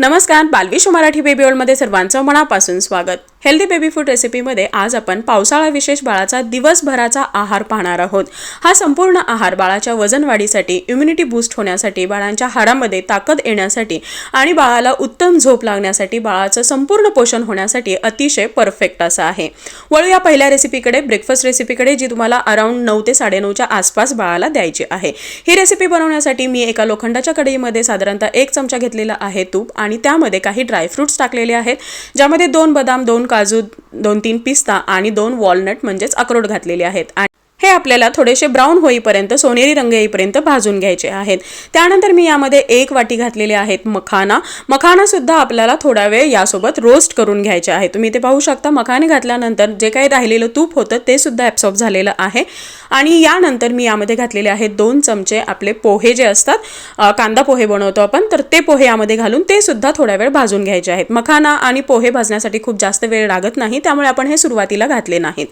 नमस्कार बालविश्व मराठी बेबी वर्ल्डमध्ये सर्वांचं मनापासून स्वागत. हेल्दी बेबी फूड रेसिपीमध्ये आज आपण पावसाळा विशेष बाळाचा दिवसभराचा आहार पाहणार आहोत. हा संपूर्ण आहार बाळाच्या वजन वाढीसाठी इम्युनिटी बूस्ट होण्यासाठी बाळांच्या हाडामध्ये ताकद येण्यासाठी आणि बाळाला उत्तम झोप लागण्यासाठी बाळाचं संपूर्ण पोषण होण्यासाठी अतिशय परफेक्ट असा आहे. वळू या पहिल्या रेसिपीकडे ब्रेकफास्ट रेसिपीकडे जी तुम्हाला अराउंड नऊ ते साडेनऊच्या आसपास बाळाला द्यायची आहे. ही रेसिपी बनवण्यासाठी मी एका लोखंडाच्या कढईमध्ये साधारणतः एक चमचा घेतलेला आहे तूप आणि त्यामध्ये काही ड्रायफ्रुट्स टाकलेले आहेत ज्यामध्ये दोन बदाम दोन काजू दोन तीन पिस्ता आणि दोन वॉलनट म्हणजेच अक्रोड घातलेले आहेत. आणि हे आपल्याला थोडेसे ब्राऊन होईपर्यंत सोनेरी रंग येईपर्यंत भाजून घ्यायचे आहेत. त्यानंतर मी यामध्ये एक वाटी घातलेले आहेत मखाना. मखानासुद्धा आपल्याला थोडा वेळ यासोबत रोस्ट करून घ्यायचे आहे तुम्ही ते पाहू शकता मखाने घातल्यानंतर जे काही राहिलेलं तूप होतं ते सुद्धा ॲब्सॉर्ब झालेलं आहे. आणि यानंतर मी यामध्ये घातलेले आहेत दोन चमचे आपले पोहे जे असतात कांदा पोहे बनवतो आपण तर ते पोहे यामध्ये घालून ते सुद्धा थोडा वेळ भाजून घ्यायचे आहेत. मखाना आणि पोहे भाजण्यासाठी खूप जास्त वेळ लागत नाही त्यामुळे आपण हे सुरुवातीला घातले नाहीत.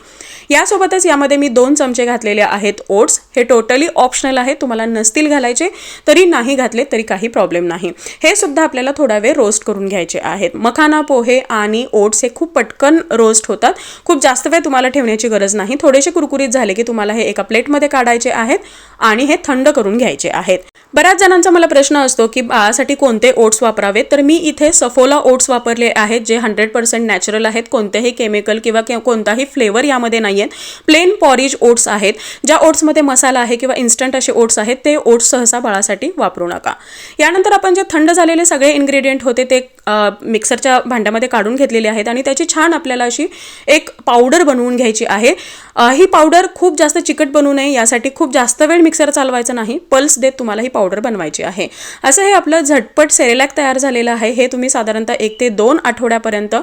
यासोबतच यामध्ये मी दोन चमचे घातलेले आहेत ओट्स हे टोटली ऑप्शनल आहे तुम्हाला नसतील घालायचे तरी नाही घातले तरी काही प्रॉब्लेम नाही. हे सुद्धा आपल्याला थोडा वेळ रोस्ट करून घ्यायचे आहेत. मखाना पोहे आणि ओट्स हे खूप पटकन रोस्ट होतात. खूप जास्त वेळ तुम्हाला ठेवण्याची गरज नाही. थोडेसे कुरकुरीत झाले की तुम्हाला हे एका प्लेटमध्ये काढायचे आहेत. आणि हे थंड करून घ्यायचे आहेत. बऱ्याच जणांचा मला प्रश्न असतो की बाळासाठी कोणते ओट्स वापरावेत? तर मी इथे सफोला ओट्स वापरले आहेत जे हंड्रेड पर्सेंट नॅचरल आहेत. कोणतेही केमिकल किंवा के- कोणताही फ्लेवर यामध्ये नाही आहेत प्लेन पॉरिज ओट्स आहेत. ज्या ओट्समध्ये मसाला आहे किंवा इन्स्टंट असे ओट्स आहेत ते ओट्स सहसा बाळासाठी वापरू नका. यानंतर आपण जे थंड झालेले सगळे इन्ग्रेडियंट होते ते मिक्सरच्या भांड्यामध्ये काढून घेतलेले आहेत आणि त्याची छान आपल्याला अशी एक पावडर बनवून घ्यायची आहे. ही पावडर खूप जास्त चिकट बनवू नये यासाठी खूप जास्त वेळ मिक्सर चालवायचा नाही. पल्स देत तुम्हाला ही पावडर बनवायची आहे. असं हे आपलं झटपट सेरेलॅक तयार झालेलं आहे. हे तुम्ही साधारणतः एक ते दोन आठवड्यापर्यंत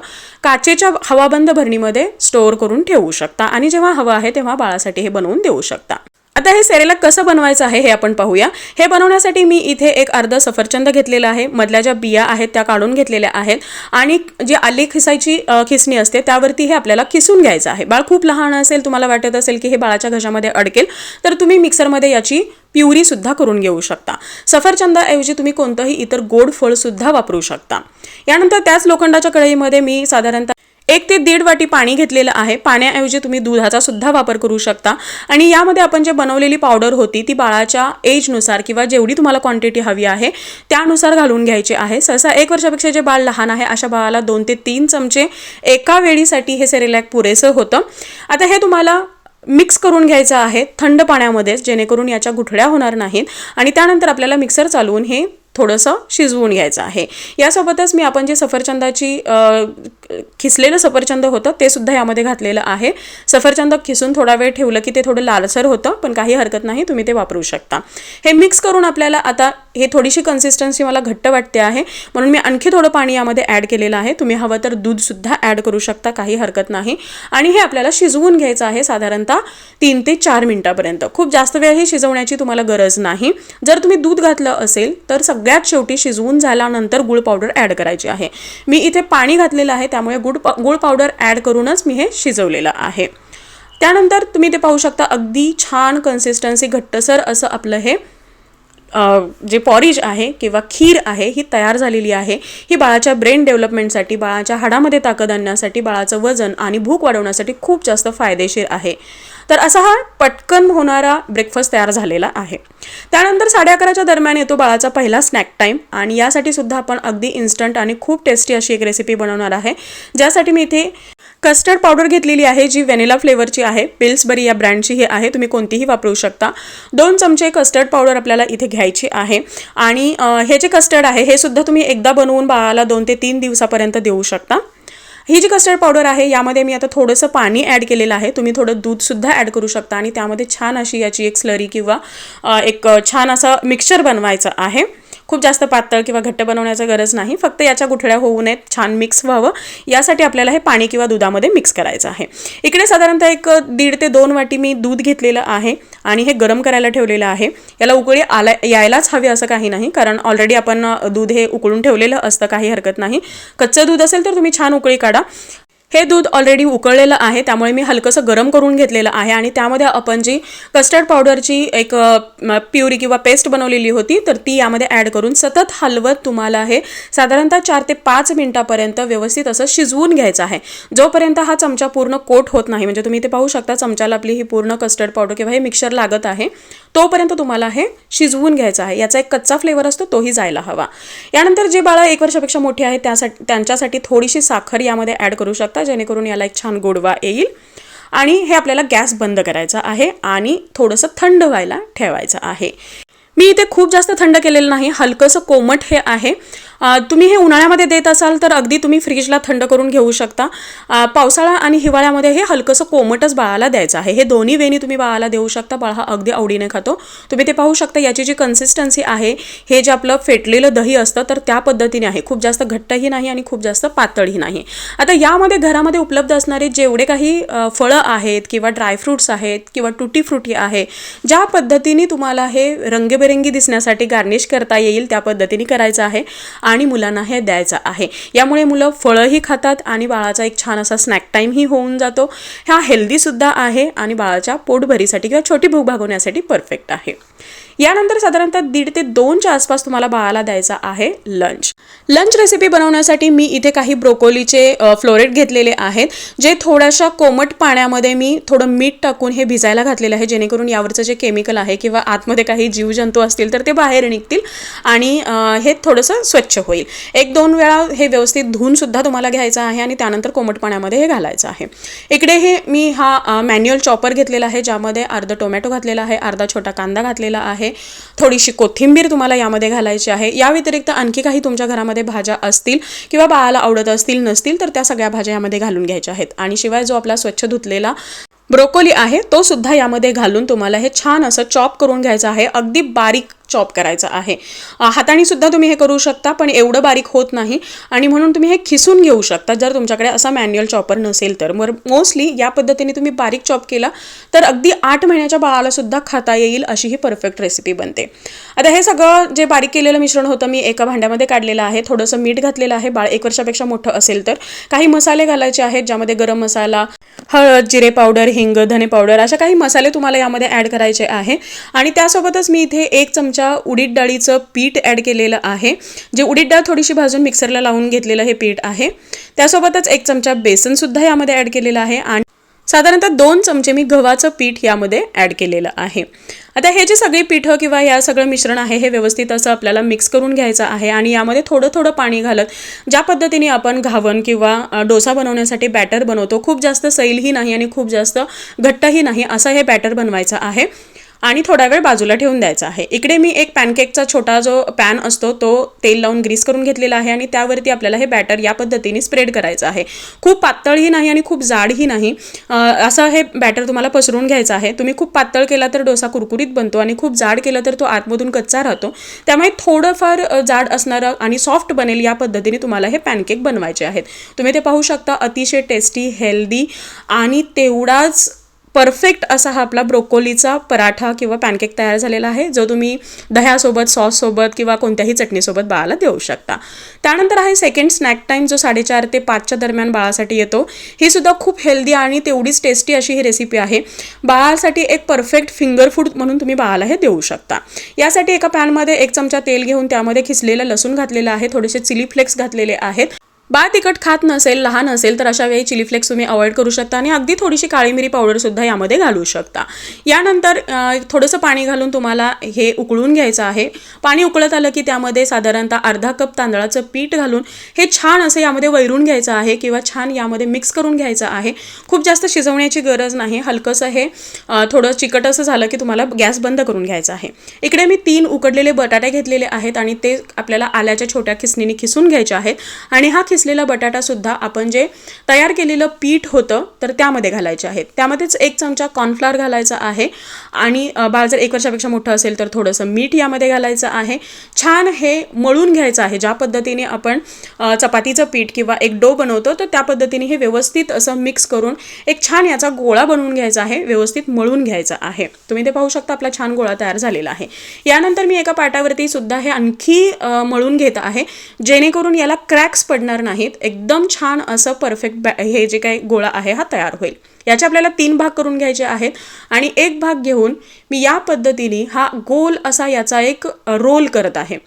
काचेच्या हवाबंद भरणीमध्ये स्टोअर करून ठेवू शकता आणि जेव्हा हवं आहे तेव्हा बाळासाठी हे बनवून देऊ शकता. आता हे सेरेला कसं बनवायचं आहे हे आपण पाहूया. हे बनवण्यासाठी मी इथे एक अर्ध सफरचंद घेतलेलं आहे. मधल्या ज्या बिया आहेत त्या काढून घेतलेल्या आहेत. आणि जी आली खिसायची खिसणी असते त्यावरती हे आपल्याला खिसून घ्यायचं आहे. बाळ खूप लहान असेल तुम्हाला वाटत असेल की हे बाळाच्या घशामध्ये अडकेल तर तुम्ही मिक्सरमध्ये याची प्युरी सुद्धा करून घेऊ शकता. सफरचंदाऐवजी तुम्ही कोणतंही इतर गोड फळ सुद्धा वापरू शकता. यानंतर त्याच लोखंडाच्या कढईमध्ये मी साधारणतः एक ते दीड वाटी पाणी घेतलेलं आहे. पाण्याऐवजी तुम्ही दुधाचा सुद्धा वापर करू शकता. आणि यामध्ये आपण जे बनवलेली पावडर होती ती बाळाच्या एजनुसार किंवा जेवढी तुम्हाला क्वांटिटी हवी आहे त्यानुसार घालून घ्यायची आहे. सहसा एक वर्षापेक्षा जे बाळ लहान आहे अशा बाळाला दोन ते तीन चमचे एका वेळीसाठी हे सेरेलॅक पुरेसं होतं. आता हे तुम्हाला मिक्स करून घ्यायचं आहे थंड पाण्यामध्येच जेणेकरून याच्या गुठळ्या होणार नाहीत. आणि त्यानंतर आपल्याला मिक्सर चालवून हे थोडंसं शिजवून घ्यायचं आहे. यासोबतच मी आपण जे सफरचंदाची खिसलेलं सफरचंद होतं ते सुद्धा यामध्ये घातलेलं आहे. सफरचंद खिसून थोडा वेळ ठेवलं की ते थोडं लालसर होतं पण काही हरकत नाही तुम्ही ते वापरू शकता. हे मिक्स करून आपल्याला आता हे थोडीशी कन्सिस्टन्सी मला घट्ट वाटते आहे. म्हणून मी आणखी थोडं पाणी यामध्ये ॲड केलेलं आहे. तुम्ही हवं तर दूधसुद्धा ॲड करू शकता काही हरकत नाही. आणि हे आपल्याला शिजवून घ्यायचं आहे साधारणतः तीन ते चार मिनटापर्यंत. खूप जास्त वेळ हे शिजवण्याची तुम्हाला गरज नाही. जर तुम्ही दूध घातलं असेल तर सग सगळ्यात शेवटी शिजवून झाल्यानंतर गुळ पावडर ॲड करायची आहे. मी इथे पाणी घातलेलं आहे त्यामुळे गुड पा गुळ पावडर ॲड करूनच मी हे शिजवलेलं आहे. त्यानंतर तुम्ही ते पाहू शकता अगदी छान कन्सिस्टन्सी घट्टसर असं आपलं हे जे पॉरिज आहे किंवा खीर आहे ही तयार झालेली आहे. ही बाळाच्या ब्रेन डेव्हलपमेंटसाठी बाळाच्या हाडामध्ये ताकद आणण्यासाठी बाळाचं वजन आणि भूक वाढवण्यासाठी खूप जास्त फायदेशीर आहे. तर असा हा पटकन होणारा ब्रेकफास्ट तयार झालेला आहे. त्यानंतर साडे अकराच्या दरम्यान येतो बाळाचा पहिला स्नॅक टाईम आणि यासाठी सुद्धा आपण अगदी इन्स्टंट आणि खूप टेस्टी अशी एक रेसिपी बनवणार आहे. ज्यासाठी मी इथे कस्टर्ड पावडर घेतलेली आहे जी व्हॅनिला फ्लेवरची आहे. पिल्सबरी या ब्रँडची ही आहे. तुम्ही कोणतीही वापरू शकता. दोन चमचे कस्टर्ड पावडर आपल्याला इथे घ्यायची आहे. आणि हे जे कस्टर्ड आहे हे सुद्धा तुम्ही एकदा बनवून बाळाला दोन ते तीन दिवसापर्यंत देऊ शकता. ही जी कस्टर्ड पावडर आहे यामध्ये मी आता थोडंसं पाणी ॲड केलेलं आहे. तुम्ही थोडं दूधसुद्धा ॲड करू शकता आणि त्यामध्ये छान अशी याची एक स्लरी किंवा एक छान असं मिक्सचर बनवायचं आहे. खूप जास्त पातळ किंवा घट्ट बनवण्याची गरज नाही. फक्त याच्या गुठळ्या होऊ नयेत छान मिक्स व्हावं. यासाठी आपल्याला हे पाणी किंवा दुधामध्ये मिक्स करायचं आहे. इकडे साधारणतः एक दीड ते दोन वाटी मी दूध घेतलेलं आहे आणि हे गरम करायला ठेवलेलं आहे. याला उकळी आला यायलाच हवी असं काही नाही कारण ऑलरेडी आपण दूध हे उकळून ठेवलेलं असतं काही हरकत नाही. कच्चं दूध असेल तर तुम्ही छान उकळी काढा. हे दूध ऑलरेडी उकळलेलं आहे त्यामुळे मी हलकंसं गरम करून घेतलेलं आहे आणि त्यामध्ये आपण जी कस्टर्ड पावडरची एक प्युरी किंवा पेस्ट बनवलेली होती तर ती यामध्ये ॲड करून सतत हलवत तुम्हाला हे साधारणतः चार ते पाच मिनटापर्यंत व्यवस्थित असं शिजवून घ्यायचं आहे. जोपर्यंत हा चमचा पूर्ण कोट होत नाही म्हणजे तुम्ही ते पाहू शकता चमच्याला आपली ही पूर्ण कस्टर्ड पावडर किंवा हे मिक्सर लागत आहे तोपर्यंत तुम्हाला हे शिजवून घ्यायचं आहे. याचा एक कच्चा फ्लेवर असतो तोही जायला हवा. यानंतर जे बाळं एक वर्षापेक्षा मोठी आहे त्यासाठी त्यांच्यासाठी थोडीशी साखर यामध्ये ॲड करू शकता जेणेकरून याला एक छान गोडवा येईल. आणि हे आपल्याला गॅस बंद करायचा आहे आणि थोडंसं थंड व्हायला ठेवायचं आहे. मी इथे खूप जास्त थंड केलेलं नाही हलकंसं कोमट हे आहे. तुम्ही हे उन्हाळ्यामध्ये देत असाल तर अगदी तुम्ही फ्रीजला थंड करून घेऊ शकता. पावसाळा आणि हिवाळ्यामध्ये हे हलकंसं कोमटच बाळाला द्यायचं आहे. हे दोन्ही वेणी तुम्ही बाळाला देऊ शकता. बाळ हा अगदी आवडीने खातो. तुम्ही ते पाहू शकता याची जी कन्सिस्टन्सी आहे हे जे आपलं फेटलेलं दही असतं तर त्या पद्धतीने आहे. खूप जास्त घट्टही नाही आणि खूप जास्त पातळही नाही. आता यामध्ये घरामध्ये उपलब्ध असणारे जेवढे काही फळं आहेत किंवा ड्रायफ्रुट्स आहेत किंवा टुटी फ्रुटी आहे ज्या पद्धतीने तुम्हाला हे रंगीबेरंगी दिसण्यासाठी गार्निश करता येईल त्या पद्धतीने करायचं आहे. आणि मुलांना हे द्यायचं आहे. यामुळे मुलं फळंही खातात आणि बाळाचा एक छान असा स्नॅक टाईमही होऊन जातो. हा हेल्दीसुद्धा आहे आणि बाळाच्या पोटभरीसाठी किंवा छोटी भूक भागवण्यासाठी परफेक्ट आहे. यानंतर साधारणतः दीड ते दोनच्या आसपास तुम्हाला बाळाला द्यायचा आहे लंच लंच रेसिपी बनवण्यासाठी मी इथे काही ब्रोकोलीचे फ्लोरेट घेतलेले आहेत जे थोड्याशा कोमट पाण्यामध्ये मी थोडं मीठ टाकून हे भिजायला घातलेलं आहे जेणेकरून यावरचं जे केमिकल आहे किंवा आतमध्ये काही जीवजंतू असतील तर ते बाहेर निघतील आणि हे थोडंसं स्वच्छ होईल. एक दोन वेळा हे व्यवस्थित धुवून सुद्धा तुम्हाला घ्यायचं आहे आणि त्यानंतर कोमट पाण्यामध्ये हे घालायचं आहे. इकडे हे मी हा मॅन्युअल चॉपर घेतलेला आहे ज्यामध्ये अर्धा टोमॅटो घातलेला आहे अर्धा छोटा कांदा घातलेला आहे थोडीशी कोथिंबीर तुम्हाला यामध्ये घालायची आहे. या व्यतिरिक्त आणखी काही तुमच्या घरामध्ये भाज्या असतील किंवा बाळाला आवडत असतील नसतील तर त्या सगळ्या भाज्या यामध्ये घालून घ्यायच्या आहेत. आणि शिवाय जो आपला स्वच्छ धुतलेला ब्रोकोली आहे तो सुद्धा यामध्ये घालून तुम्हाला हे छान असं चॉप करून घ्यायचं आहे. अगदी बारीक चॉप करायचं आहे. हाताने सुद्धा तुम्ही हे करू शकता पण एवढं बारीक होत नाही. आणि म्हणून तुम्ही हे खिसून घेऊ शकता. जर तुमच्याकडे असा मॅन्युअल चॉपर नसेल तर. मग मोस्टली या पद्धतीने तुम्ही बारीक चॉप केला तर अगदी आठ महिन्याच्या बाळाला सुद्धा खाता येईल अशी ही परफेक्ट रेसिपी बनते. आता हे सगळं जे बारीक केलेलं मिश्रण होतं मी एका भांड्यामध्ये काढलेलं आहे. थोडंसं मीठ घातलेलं आहे. बाळ एक वर्षापेक्षा मोठं असेल तर. काही मसाले घालायचे आहेत ज्यामध्ये गरम मसाला हळद जिरे पावडर हिंग धने पावडर अशा काही मसाले तुम्हाला यामध्ये ॲड करायचे आहे. आणि त्यासोबतच मी इथे एक चमचा उडीद डाळीचं पीठ ॲड केलेलं आहे. जे उडीद डाळ थोडीशी भाजून मिक्सरला लावून घेतलेलं हे पीठ आहे. त्यासोबतच एक चमचा बेसनसुद्धा यामध्ये ॲड केलेलं आहे आणि साधारणतः दोन चमचे मी गव्हाचं पीठ यामध्ये ॲड केलेलं आहे. आता हे जे सगळी पीठं किंवा या सगळं मिश्रण आहे हे व्यवस्थित असं आपल्याला मिक्स करून घ्यायचं आहे आणि यामध्ये थोडं थोडं पाणी घालत ज्या पद्धतीने आपण घावन किंवा डोसा बनवण्यासाठी बॅटर बनवतो खूप जास्त सैलही नाही आणि खूप जास्त घट्टही नाही असं हे बॅटर बनवायचं आहे. आणि थोडा वेळ बाजूला ठेवून द्यायचा आहे. इकडे मी एक पॅनकेकचा छोटा जो पॅन असतो तो तेल लावून ग्रीस करून घेतलेला आहे आणि त्यावरती आपल्याला हे बॅटर या पद्धतीने स्प्रेड करायचं आहे. खूप पातळही नाही आणि खूप जाडही नाही. असं हे बॅटर तुम्हाला पसरून घ्यायचं आहे. तुम्ही खूप पातळ केला तर डोसा कुरकुरीत बनतो आणि खूप जाड केलं तर तो आतमधून कच्चा राहतो. त्यामुळे थोडंफार जाड असणारं आणि सॉफ्ट बनेल या पद्धतीने तुम्हाला हे पॅनकेक बनवायचे आहेत. तुम्ही ते पाहू शकता अतिशय टेस्टी हेल्दी आणि तेवढाच परफेक्ट असा हा आपला ब्रोकोलीचा पराठा किंवा पॅनकेक तयार झालेला आहे जो तुम्ही दह्यासोबत सॉससोबत किंवा कोणत्याही चटणीसोबत बाळाला देऊ शकता. त्यानंतर आहे सेकंड स्नॅक टाईम जो साडेचार ते पाचच्या दरम्यान बाळासाठी येतो. ही सुद्धा खूप हेल्दी आणि तेवढीच टेस्टी अशी ही रेसिपी आहे. बाळासाठी एक परफेक्ट फिंगर फूड म्हणून तुम्ही बाळाला हे देऊ शकता. यासाठी एका पॅनमध्ये एक चमचा तेल घेऊन त्यामध्ये खिसलेलं लसूण घातलेलं आहे थोडेसे चिली फ्लेक्स घातलेले आहेत. बाळ तिखट खात नसेल लहान असेल तर अशा वेळी चिली फ्लेक्स तुम्ही अवॉइड करू शकता आणि अगदी थोडीशी काळी मिरी पावडरसुद्धा यामध्ये घालू शकता. यानंतर थोडंसं पाणी घालून तुम्हाला हे उकळून घ्यायचं आहे. पाणी उकळत आलं की त्यामध्ये साधारणतः अर्धा कप तांदळाचं पीठ घालून हे छान असं यामध्ये वैरून घ्यायचं आहे किंवा छान यामध्ये मिक्स करून घ्यायचं आहे. खूप जास्त शिजवण्याची गरज नाही. हलकंसं हे थोडं चिकट असं झालं की तुम्हाला गॅस बंद करून घ्यायचा आहे. इकडे मी तीन उकडलेले बटाटे घेतलेले आहेत आणि ते आपल्याला आल्याच्या छोट्या खिसणीने खिसून घ्यायचे आहेत. आणि हा किसलेला बटाटासुद्धा आपण जे तयार केलेलं पीठ होतं तर त्यामध्ये घालायचे आहेत. त्यामध्येच एक चमचा कॉर्नफ्लॉर घालायचा आहे आणि बाळ जर एक वर्षापेक्षा मोठं असेल तर थोडंसं मीठ यामध्ये घालायचं आहे. छान हे मळून घ्यायचं आहे. ज्या पद्धतीने आपण चपातीचं पीठ किंवा एक डो बनवतो तर त्या पद्धतीने हे व्यवस्थित असं मिक्स करून एक छान याचा गोळा बनवून घ्यायचा आहे. व्यवस्थित मळून घ्यायचा आहे. तुम्ही ते पाहू शकता आपला छान गोळा तयार झालेला आहे. यानंतर मी एका पाटावरती सुद्धा हे आणखी मळून घेत आहे. जेणेकरून याला क्रॅक्स पडणार नाहीत. एकदम छान असं परफेक्ट बॅ हे जे काही गोळा आहे हा तयार होईल. याचे आपल्याला तीन भाग करून घ्यायचे आहेत आणि एक भाग घेऊन मी या पद्धतीने हा गोल असा याचा एक रोल करत आहे.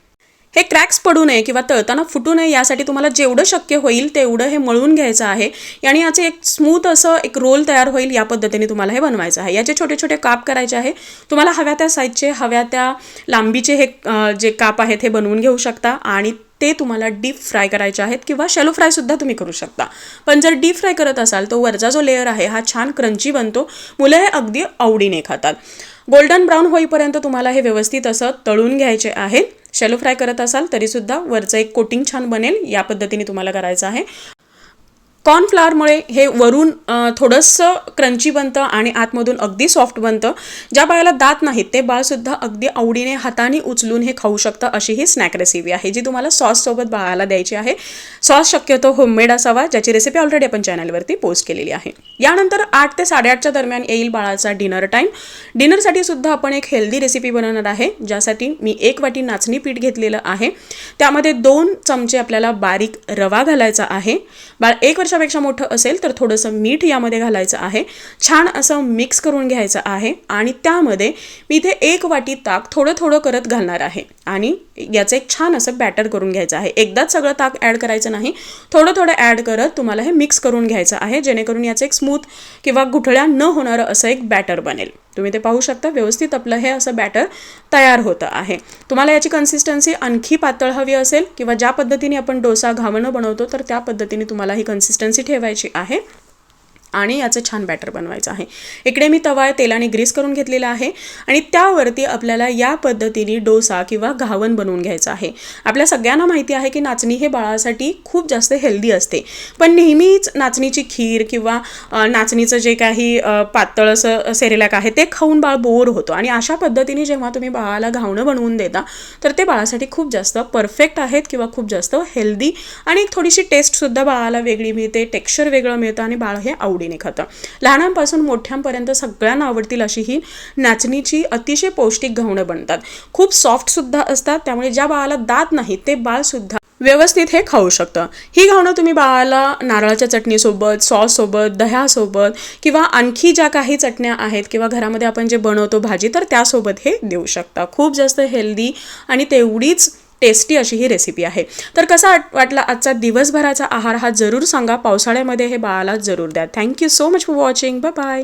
हे क्रॅक्स पडू नये किंवा तळताना फुटू नये यासाठी तुम्हाला जेवढं शक्य होईल तेवढं हे मळून घ्यायचं आहे. आणि याचे एक स्मूथ असं एक रोल तयार होईल या पद्धतीने तुम्हाला हे बनवायचं आहे. याचे छोटे छोटे काप करायचे आहे. तुम्हाला हव्या त्या साईजचे हव्या त्या लांबीचे हे जे काप आहेत हे बनवून घेऊ शकता आणि ते तुम्हाला डीप फ्राय करायचे आहेत किंवा शॅलो फ्रायसुद्धा तुम्ही करू शकता. पण जर डीप फ्राय करत असाल तो वरचा जो लेअर आहे हा छान क्रंची बनतो. मुलं हे अगदी आवडीने खातात. गोल्डन ब्राऊन होईपर्यंत तुम्हाला हे व्यवस्थित असं तळून घ्यायचे आहे. शॅलो फ्राय करत असाल तरीसुद्धा वरचं एक कोटिंग छान बनेल. या पद्धतीने तुम्हाला करायचं आहे. कॉर्नफ्लावरमुळे हे वरून थोडंसं क्रंची बनतं आणि आतमधून अगदी सॉफ्ट बनतं. ज्या बाळाला दात नाहीत ते बाळसुद्धा अगदी आवडीने हाताने उचलून हे खाऊ शकतं अशी ही स्नॅक रेसिपी आहे जी तुम्हाला सॉससोबत बाळाला द्यायची आहे. सॉस शक्यतो होममेड असावा ज्याची रेसिपी ऑलरेडी आपण चॅनलवरती पोस्ट केलेली आहे. यानंतर आठ ते साडेआठच्या दरम्यान येईल बाळाचा डिनर टाईम डिनरसाठी सुद्धा आपण एक हेल्दी रेसिपी बनवणार आहे ज्यासाठी मी एक वाटी नाचणी पीठ घेतलेलं आहे. त्यामध्ये दोन चमचे आपल्याला बारीक रवा घालायचा आहे. बाळ एक वर्षा वर्षापेक्षा मोठं असेल तर थोडंसं मीठ यामध्ये घालायचं आहे. छान असं मिक्स करून घ्यायचं आहे आणि त्यामध्ये मी इथे एक वाटी ताक थोडं थोडं करत घालणार आहे. आणि याचं एक छान असं बॅटर करून घ्यायचं आहे. एकदाच सगळं ताक ॲड करायचं नाही. थोडं थोडं ॲड करत तुम्हाला हे मिक्स करून घ्यायचं आहे जेणेकरून याचं एक स्मूथ किंवा गुठळ्या न होणारं असं एक बॅटर बनेल. तुम्ही ते पाहू शकता. व्यवस्थित आपलं हे असं बॅटर तयार होतं आहे. तुम्हाला याची कन्सिस्टन्सी आणखी पातळ हवी असेल किंवा ज्या पद्धतीने आपण डोसा घावणं बनवतो तर त्या पद्धतीने तुम्हाला ही कन्सिस्टन्सी ठेवायची आहे. आणि याचं छान बॅटर बनवायचं आहे. इकडे मी तवा तेलाने ग्रीस करून घेतलेला आहे आणि त्यावरती आपल्याला या पद्धतीने डोसा किंवा घावन बनवून घ्यायचं आहे. आपल्या सगळ्यांना माहिती आहे की नाचणी हे बाळासाठी खूप जास्त हेल्दी असते. पण नेहमीच नाचणीची खीर किंवा नाचणीचं जे काही पातळ असं सेरेलॅक आहे ते खाऊन बाळ बोर होतो. आणि अशा पद्धतीने जेव्हा तुम्ही बाळाला घावणं बनवून देता तर ते बाळासाठी खूप जास्त परफेक्ट आहेत किंवा खूप जास्त हेल्दी आणि थोडीशी टेस्टसुद्धा बाळाला वेगळी मिळते टेक्स्चर वेगळं मिळतं आणि बाळ हे आवडीने खातं. लहानांपासून मोठ्यांपर्यंत सगळ्यांना आवडतील अशी ही नाचणीची अतिशय पौष्टिक घावणं बनतात. खूप सॉफ्टसुद्धा असतात त्यामुळे ज्या बाळाला दात नाही ते बाळसुद्धा व्यवस्थित हे खाऊ शकतं. ही घावणं तुम्ही बाळाला नारळाच्या चटणीसोबत सॉससोबत दह्यासोबत किंवा आणखी ज्या काही चटण्या आहेत किंवा घरामध्ये आपण जे बनवतो भाजी तर त्यासोबत हे देऊ शकता. खूप जास्त हेल्दी आणि तेवढीच टेस्टी अशी ही रेसिपी आहे. तर कसा वाट- वाटला आजचा दिवसभराचा आहार हा जरूर सांगा. पावसाळ्यामध्ये हे बाळाला जरूर द्या. Thank you so much for watching bye bye